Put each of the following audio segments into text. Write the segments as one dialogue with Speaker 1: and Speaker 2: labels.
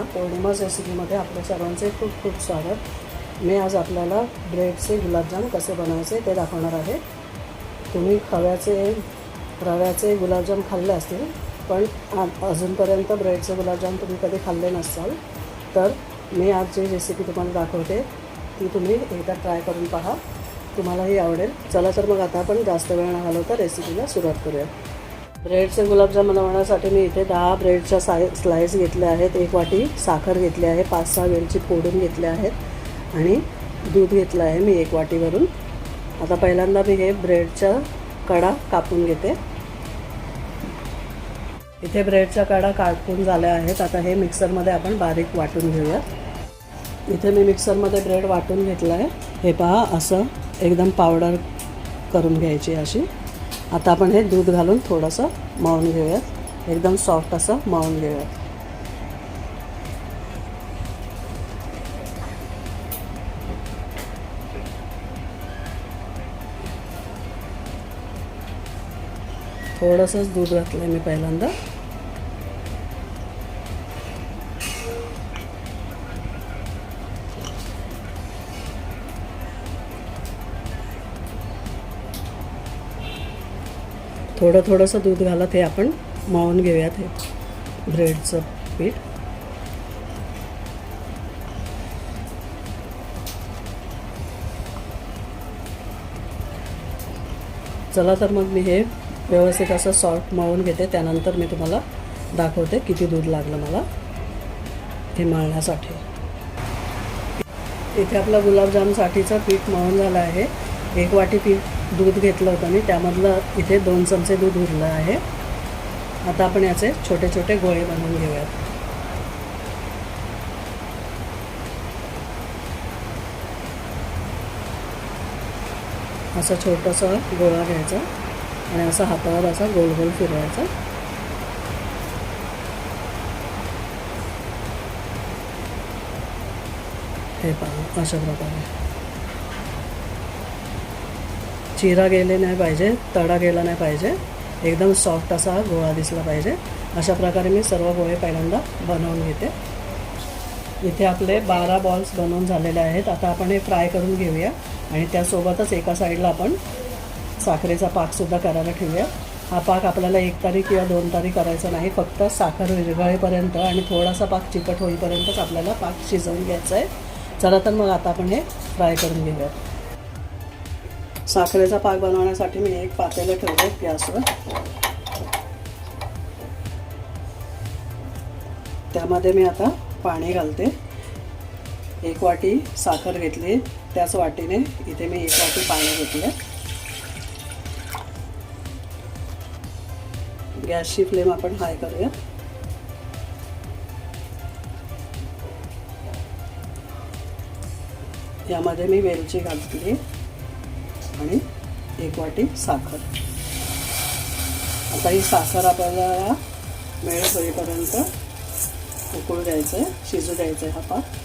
Speaker 1: नमस्कार पौर्णिमाच रेसिपीमध्ये आपल्या सर्वांचे खूप खूप स्वागत. मी आज आपल्याला ब्रेडचे गुलाबजाम कसे बनवायचे ते दाखवणार आहे. तुम्ही खव्याचे रव्याचे गुलाबजाम खाल्ले असतील पण अजूनपर्यंत ब्रेडचे गुलाबजाम तुम्ही कधी खाल्ले नसाल. तर मी आज जी रेसिपी तुम्हाला दाखवते ती तुम्ही एकदा ट्राय करून पहा. तुम्हालाही आवडेल. चला तर मग आता आपण जास्त वेळ न घालवता रेसिपीला सुरुवात करूया. ब्रेडचे गुलाबजाम बनवण्यासाठी मी इथे दहा ब्रेडच्या साय स्लाईस घेतल्या आहेत. एक वाटी साखर घेतली आहे. पाच सहा वेलची फोडून घेतल्या आहेत. आणि दूध घेतलं आहे मी एक वाटीवरून. आता पहिल्यांदा मी हे ब्रेडच्या कडा कापून घेते. इथे ब्रेडच्या कडा कापून झाल्या आहेत. आता हे मिक्सरमध्ये आपण बारीक वाटून घेऊया. इथे मी मिक्सरमध्ये ब्रेड वाटून घेतलं आहे. हे पहा असं एकदम पावडर करून घ्यायची अशी. आता आपण हे दूध घालून थोडंसं मळून घेऊयात. एकदम सॉफ्ट असं मळून घेऊयात. थोडंसंच दूध घातलं आहे मी पहिल्यांदा. थोडं थोडंसं दूध घालत हे आपण मळून घेऊयात हे ब्रेडचं पीठ. चला तर मग मी हे व्यवस्थित असं सॉफ्ट मळून घेते. त्यानंतर मी तुम्हाला दाखवते किती दूध लागलं मला हे मळण्यासाठी. इथे आपलं गुलाबजामसाठीचं पीठ मळून झालं आहे. एक वाटी पीठ दूध घेतलं होतं मी त्यामधलं इथे दोन चमचे दूध उरलं आहे. आता आपण याचे छोटे छोटे गोळे बनवून घेऊयात. असं छोटंसं गोळा घ्यायचा आणि असं हातावर असा गोल गोल फिरवायचा. हे पाहू अशा प्रकारे. चिरा गेले नाही पाहिजे तडा गेला नाही पाहिजे एकदम सॉफ्ट असा हा गोळा दिसला पाहिजे. अशा प्रकारे मी सर्व गोळे पहिल्यांदा बनवून घेते. इथे आपले बारा बॉल्स बनवून झालेले आहेत. आता आपण हे फ्राय करून घेऊया आणि त्यासोबतच एका साईडला आपण साखरेचा पाकसुद्धा करायला ठेवूया. हा पाक आपल्याला एक तारीख किंवा दोन तारीख करायचा नाही फक्त साखर विरघळेपर्यंत आणि थोडासा पाक चिकट होईपर्यंतच आपल्याला पाक शिजवून घ्यायचा आहे चला तर मग आता आपण हे फ्राय करून घेऊयात. साखरेचा पाक बनवण्यासाठी मी एक पातेलं ठेवलं गॅसवर. त्यामध्ये मी आता पाणी घालते. एक वाटी साखर घेतली. त्याच वाटीने इथे मी एक वाटी पाणी घेतले गॅसची फ्लेम आपण हाय करूया. यामध्ये मी वेलची घातली. आणि एक वाटी साखर. आता ही साखर आपल्याला मेळ होईपर्यंत उकळू द्यायचं आहे शिजू द्यायचं आहे हा पाक.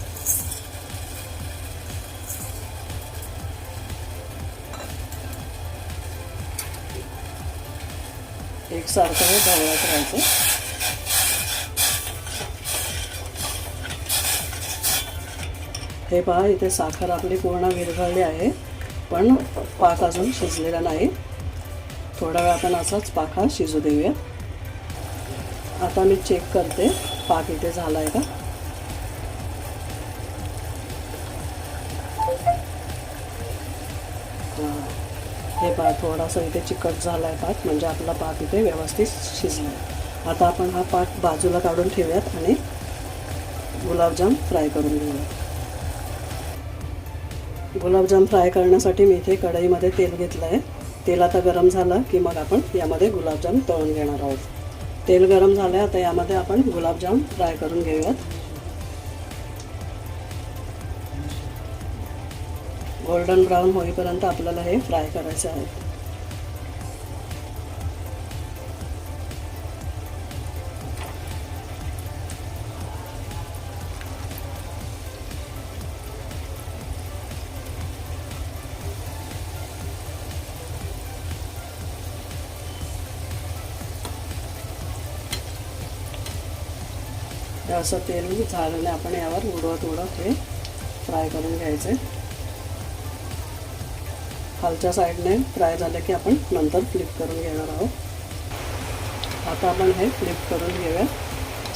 Speaker 1: एकसारखं हे ढवळत राहायचं. हे पहा इथे साखर आपली पूर्ण विरघळली आहे. पण पाक अजून शिजलेला नाही. थोडा वेळ आपण असाच पाक हा शिजू देऊया. आता मी चेक करते पाक इथे झाला आहे का? हे. पा थोडासा इथे चिकट झाला आहे पाक म्हणजे आपला पाक इथे व्यवस्थित शिजला आहे आता आपण हा पाक बाजूला काढून ठेवूयात आणि गुलाबजाम फ्राय करून घेऊयात. गुलाबजाम फ्राय करण्यासाठी मी इथे कढईमध्ये तेल घेतलं आहे तेल आता गरम झालं की मग आपण यामध्ये गुलाबजाम तळून घेणार आहोत. तेल गरम झालं आहे आता यामध्ये आपण गुलाबजाम फ्राय करून घेऊयात. गोल्डन ब्राऊन होईपर्यंत आपल्याला हे फ्राय करायचे आहेत हे असं तेल म्हणजे झाल्याने आपण यावर उडवत उडवत हे फ्राय करून घ्यायचे. खालच्या साईडने फ्राय झालं की आपण नंतर फ्लिप करून घेणार आहोत. आता आपण हे फ्लिप करून घेऊया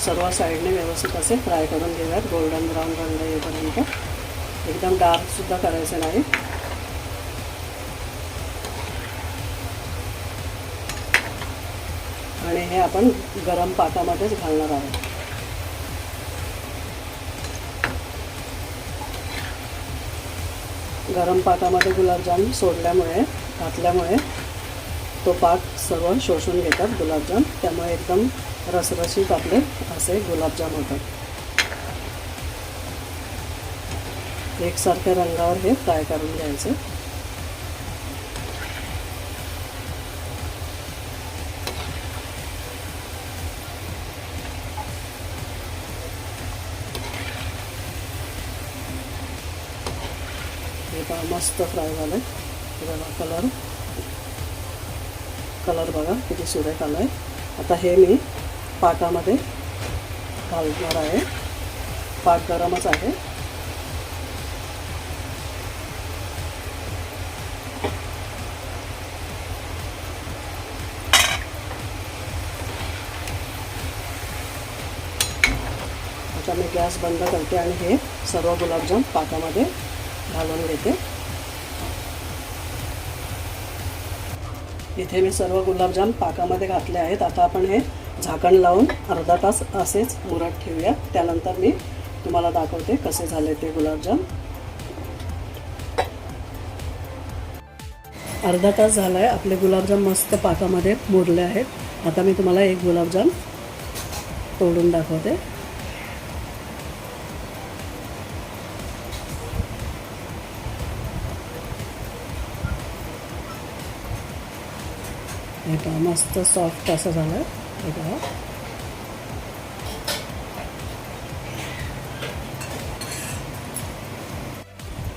Speaker 1: सर्व साईडने व्यवस्थित असे फ्राय करून घेऊयात. गोल्डन ब्राऊन रंग येईपर्यंत. एकदम डार्कसुद्धा करायचं नाही. आणि हे आपण गरम पाकामध्येच घालणार आहोत. गरम पाकामध्ये गुलाबजाम सोडल्यामुळे घातल्यामुळे तो पाक सर्व शोषून घेतात गुलाबजाम. त्यामुळे एकदम रसरशीत आपले असे गुलाबजाम होतात. एकसारख्या रंगावर हे फ्राय करून घ्यायचे. पहा मस्त फ्राय झालं बघा कलर कलर बघा, किती आहे आता हे मी पाटामध्ये घालणार आहे. पाट गरमच आहे. आता मी गॅस बंद करते आणि हे सर्व गुलाबजाम पाटामध्ये घालून घेते. इथे मी सर्व गुलाबजाम पाकामध्ये घातले आहेत. आता आपण हे झाकण लावून अर्धा तास असेच मुरत ठेवूया. त्यानंतर मी तुम्हाला दाखवते कसे झाले ते गुलाबजाम. अर्धा तास झाला आहे आपले गुलाबजाम मस्त पाकामध्ये मुरले आहेत. आता मी तुम्हाला एक गुलाबजाम तोडून दाखवते. हे पहा मस्त सॉफ्ट असं झालं. हे पहा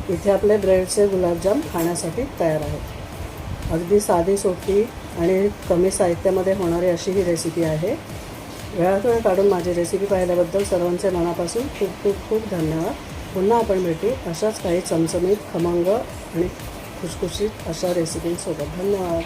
Speaker 1: इथे आपले ब्रेडचे गुलाबजाम खाण्यासाठी तयार आहेत. अगदी साधी सोपी आणि कमी साहित्यामध्ये होणारी अशी ही रेसिपी आहे. वेळात वेळ काढून माझी रेसिपी पाहिल्याबद्दल सर्वांचे मनापासून खूप खूप खूप धन्यवाद. पुन्हा आपण भेटू अशाच काही चमचमीत खमंग आणि खुसखुशीत अशा रेसिपींसोबत धन्यवाद.